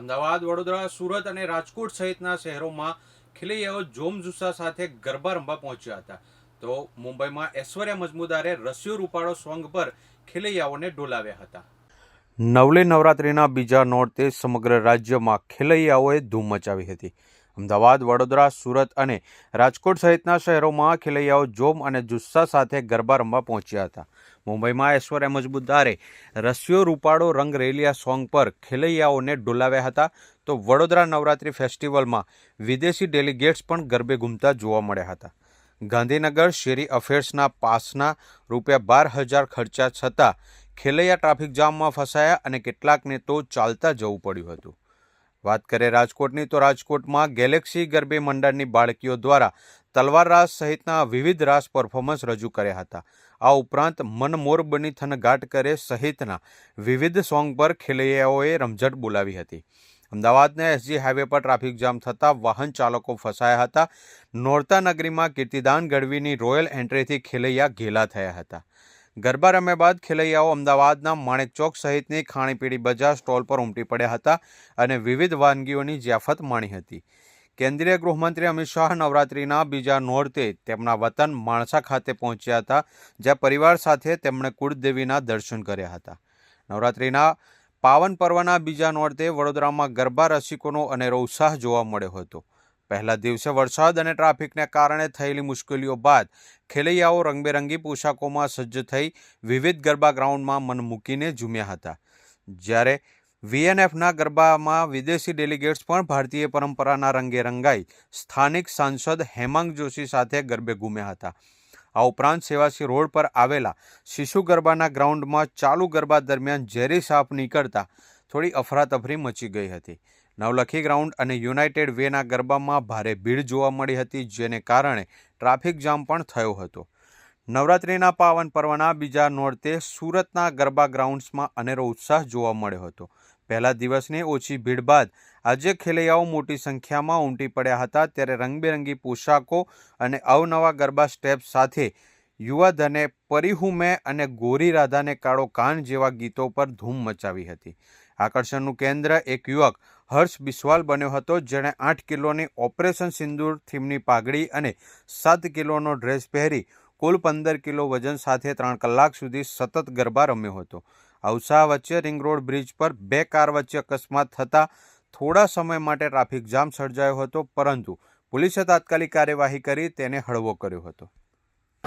અમદાવાદ, વડોદરા, સુરત અને રાજકોટ સહિતના શહેરોમાં ખેલૈયાઓ જોમજુસ્સા સાથે ગરબા રમવા પહોંચ્યા હતા. તો મુંબઈમાં ઐશ્વર્યા મજમુદારે રસિયો રૂપાળો સોંગ પર ખેલૈયાઓને ડોલાવ્યા હતા. નવલે નવરાત્રિના બીજા નોરતે સમગ્ર રાજ્યમાં ખેલૈયાઓએ ધૂમ મચાવી હતી. અમદાવાદ, વડોદરા, સુરત અને રાજકોટ સહિતના શહેરોમાં ખેલૈયાઓ જોમ અને જુસ્સા સાથે ગરબા રમવા પહોંચ્યા હતા. મુંબઈમાં ઐશ્વર્યા મજબૂદારે રસિયો રૂપાળો રંગ રેલિયા સોંગ પર ખેલૈયાઓને ડોલાવ્યા હતા. તો વડોદરા નવરાત્રિ ફેસ્ટિવલમાં વિદેશી ડેલિગેટ્સ પણ ગરબે ઘૂમતા જોવા મળ્યા હતા. ગાંધીનગર શેરી અફેર્સના પાસના રૂપિયા બાર હજાર ખર્ચા છતાં ખેલૈયા ટ્રાફિક જામમાં ફસાયા અને કેટલાકને તો ચાલતા જવું પડ્યું હતું. વાત કરીએ રાજકોટની, તો રાજકોટમાં ગેલેક્સી ગરબે મંડળની બાળકીઓ દ્વારા તલવાર રાસ સહિતના વિવિધ રાસ પરફોર્મન્સ રજૂ કર્યા હતા. આ ઉપરાંત મન મોર બની થનગાટ કરે સહિતના વિવિધ સોંગ પર ખેલૈયાઓએ રમઝટ બોલાવી હતી. અમદાવાદના એસજી હાઈવે પર ટ્રાફિક જામ થતાં વાહન ચાલકો ફસાયા હતા. નોરતા નગરીમાં કીર્તિદાન ગઢવીની રોયલ એન્ટ્રીથી ખેલૈયા ઘેલા થયા હતા. ગરબા રમ્યા બાદ ખેલૈયાઓ અમદાવાદના માણેક ચોક સહિતની ખાણીપીણી બજાર સ્ટોલ પર ઉમટી પડ્યા હતા અને વિવિધ વાનગીઓની જ્યાફત માણી હતી. કેન્દ્રીય ગૃહમંત્રી અમિત શાહ નવરાત્રિના બીજા નોરતે તેમના વતન માણસા ખાતે પહોંચ્યા હતા, જ્યાં પરિવાર સાથે તેમણે કુળદેવીના દર્શન કર્યા હતા. નવરાત્રિના પાવન પર્વના બીજા નોરતે વડોદરામાં ગરબા રસિકોનો અનેરો ઉત્સાહ જોવા મળ્યો હતો. પહેલા દિવસે વરસાદ અને ટ્રાફિકને કારણે થયેલી મુશ્કેલીઓ બાદ ખેલૈયાઓ રંગબેરંગી પોશાકોમાં સજ્જ થઈ વિવિધ ગરબા ગ્રાઉન્ડમાં મન મૂકીને ઝૂમ્યા હતા. જ્યારે વીએનએફના ગરબામાં વિદેશી ડેલિગેટ્સ પણ ભારતીય પરંપરાના રંગે રંગાઈ સ્થાનિક સાંસદ હેમાંગ જોશી સાથે ગરબે ઘૂમ્યા હતા. આ ઉપરાંત સેવાસી રોડ પર આવેલા શિશુ ગરબાના ગ્રાઉન્ડમાં ચાલુ ગરબા દરમિયાન ઝેરી સાપ નીકળતા થોડી અફરાતફરી મચી ગઈ હતી. નવલખી ગ્રાઉન્ડ અને યુનાઇટેડ વેના ગરબામાં ભારે ભીડ જોવા મળી હતી, જેને કારણે ટ્રાફિક જામ પણ થયો હતો. નવરાત્રિના પાવન પર્વના બીજા નોરતે સુરતના ગરબા ગ્રાઉન્ડ્સમાં અનેરો ઉત્સાહ જોવા મળ્યો હતો. પહેલા દિવસની ઓછી ભીડ બાદ આજે ખેલૈયાઓ મોટી સંખ્યામાં ઉમટી પડ્યા હતા, ત્યારે રંગબેરંગી પોશાકો અને અવનવા ગરબા સ્ટેપ સાથે યુવાધને પરિહુમે અને ગોરી રાધાને કાળો કાન જેવા ગીતો પર ધૂમ મચાવી હતી. આકર્ષણનું કેન્દ્ર એક યુવક હર્ષ બિસ્વાલ બન્યો હતો જેણે આઠ કિલોની ઓપરેશન સિંદૂર, થીમની પાઘડી અને સાત કિલોનો ડ્રેસ પહેરી કુલ પંદર કિલો વજન સાથે ત્રણ કલાક સુધી સતત ગરબા રમ્યો હતો. આ વચ્ચે રિંગ રોડ બ્રિજ પર બે કાર વચ્ચે અકસ્માત થતાં થોડા સમય માટે ટ્રાફિક જામ સર્જાયો હતો, પરંતુ પોલીસે તાત્કાલિક કાર્યવાહી કરી તેને હળવો કર્યો હતો.